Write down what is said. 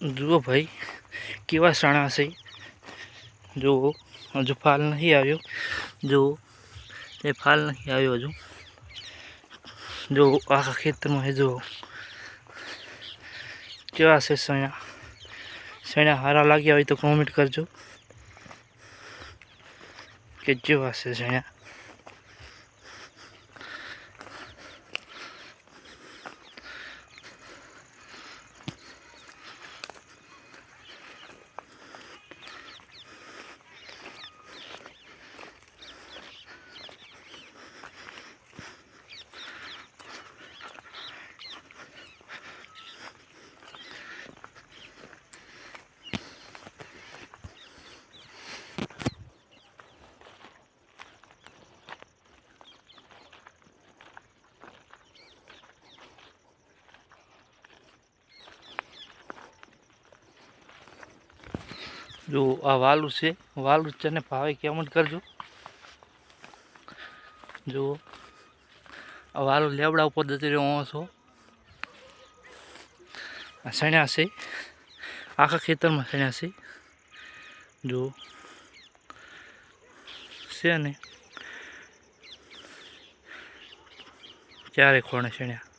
જુઓ ભાઈ કેવા ચણા છે જુઓ હજુ ફાલ નહીં આવ્યો જુઓ એ ફાલ નહીં આવ્યો હજુ જો આખા ખેતરમાં છે જુઓ કેવા છે ચણા ચણા સારા લાગ્યા હોય તો કોમેન્ટ કરજો કે જેવા છે ચણા જો આ વાલું છે વાલું છે ને ભાવે કેમેન્ટ કરજો. જો આ વાલું લેબડા ઉપર જતી રહ્યો છો. આ સણ્યા છે, આખા ખેતરમાં સણ્યા છે. જો છે ને? ચારે ખોણે સણ્યા